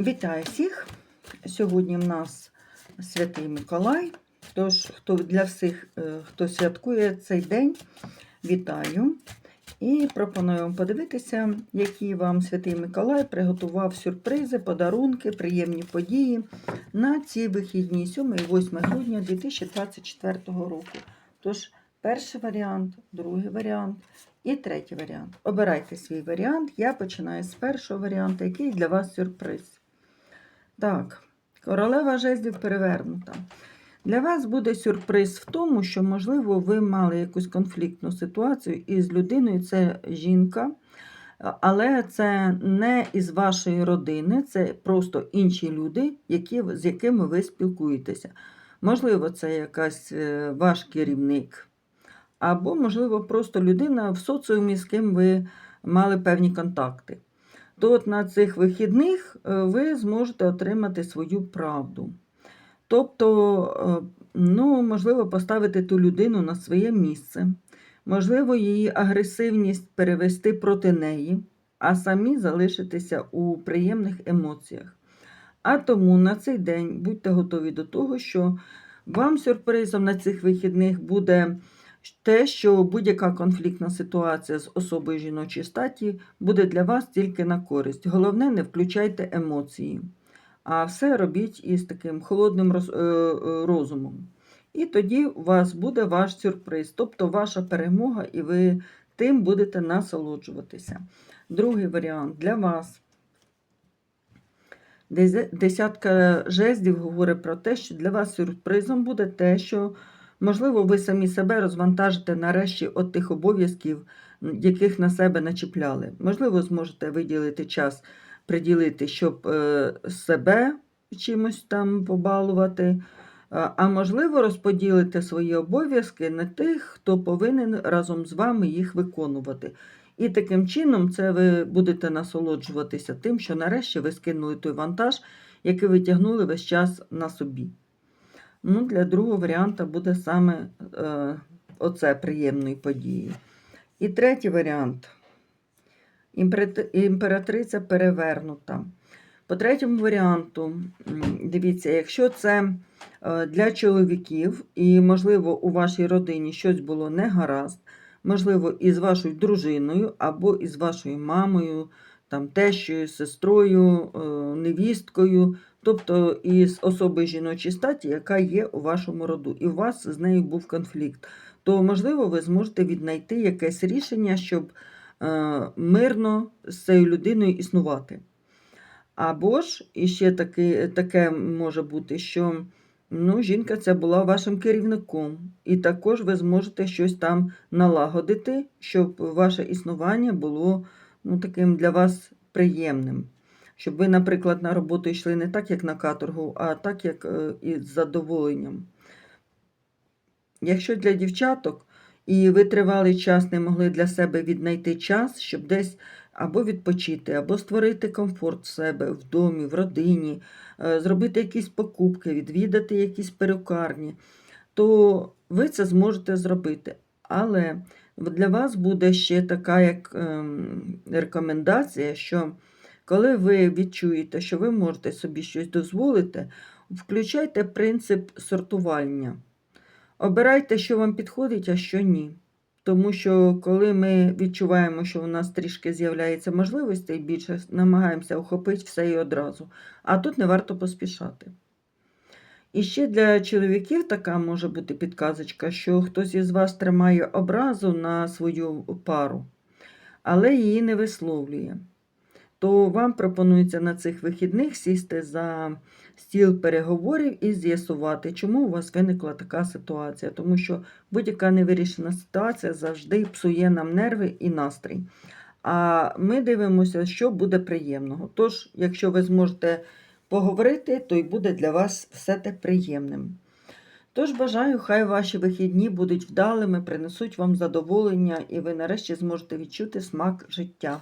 Вітаю всіх! Сьогодні в нас Святий Миколай. Тож, хто для всіх, е, хто святкує цей день, вітаю. І пропоную вам подивитися, які вам Святий Миколай приготував сюрпризи, подарунки, приємні події на ці вихідні 7 і 8 грудня 2024 року. Тож, перший варіант, другий варіант і третій варіант. Обирайте свій варіант. Я починаю з першого варіанту, який для вас сюрприз. Так, королева жезлів перевернута. Для вас буде сюрприз в тому, що, можливо, ви мали якусь конфліктну ситуацію із людиною, це жінка, але це не із вашої родини, це просто інші люди, які, з якими ви спілкуєтеся. Можливо, це якась е, ваш керівник, або, можливо, просто людина в соціумі, з ким ви мали певні контакти. То от на цих вихідних е, ви зможете отримати свою правду. Тобто, е, ну, можливо, поставити ту людину на своє місце, можливо, її агресивність перевести проти неї, а самі залишитися у приємних емоціях. А тому на цей день будьте готові до того, що вам сюрпризом на цих вихідних буде те, що будь-яка конфліктна ситуація з особою жіночої статі буде для вас тільки на користь. Головне, не включайте емоції, а все робіть із таким холодним е, е, розумом. І тоді у вас буде ваш сюрприз, тобто ваша перемога, і ви тим будете насолоджуватися. Другий варіант для вас. Десятка жездів говорить про те, що для вас сюрпризом буде те, що, можливо, ви самі себе розвантажите нарешті від тих обов'язків, яких на себе начіпляли. Можливо, зможете виділити час, приділити, щоб е, себе чимось там побалувати. А можливо, розподілити свої обов'язки на тих, хто повинен разом з вами їх виконувати. І таким чином це ви будете насолоджуватися тим, що нарешті ви скинули той вантаж, який ви тягнули весь час на собі. Ну, Для другого варіанта буде саме е, оце приємної події. І третій варіант імператриця перевернута. По третьому варіанту, дивіться, якщо це е, для чоловіків, і, можливо, у вашій родині щось було не гаразд, можливо, із вашою дружиною або із вашою мамою, там, тещою, сестрою, е, невісткою, тобто із особою жіночої статі, яка є у вашому роду, і у вас з нею був конфлікт, то, можливо, ви зможете віднайти якесь рішення, щоб е, мирно з цією людиною існувати. Або ж іще таки, таке може бути, що ну, жінка ця була вашим керівником, і також ви зможете щось там налагодити, щоб ваше існування було ну, таким для вас приємним. Щоб ви, наприклад, на роботу йшли не так, як на каторгу, а так, як е, із задоволенням. Якщо для дівчаток, і ви тривалий час не могли для себе віднайти час, щоб десь або відпочити, або створити комфорт в себе в домі, в родині, е, зробити якісь покупки, відвідати якісь перукарні, то ви це зможете зробити. Але для вас буде ще така як ем, рекомендація, що коли ви відчуєте, що ви можете собі щось дозволити, включайте принцип сортування. Обирайте, що вам підходить, а що ні. Тому що коли ми відчуваємо, що у нас трішки з'являється можливостей більше, намагаємося охопити все і одразу. А тут не варто поспішати. І ще для чоловіків така може бути підказочка, що хтось із вас тримає образу на свою пару, але її не висловлює. То вам пропонується на цих вихідних сісти за стіл переговорів і з'ясувати, чому у вас виникла така ситуація. Тому що будь-яка невирішена ситуація завжди псує нам нерви і настрій. А ми дивимося, що буде приємного. Тож, якщо ви зможете поговорити, то й буде для вас все те приємним. Тож бажаю, хай ваші вихідні будуть вдалими, принесуть вам задоволення, і ви нарешті зможете відчути смак життя.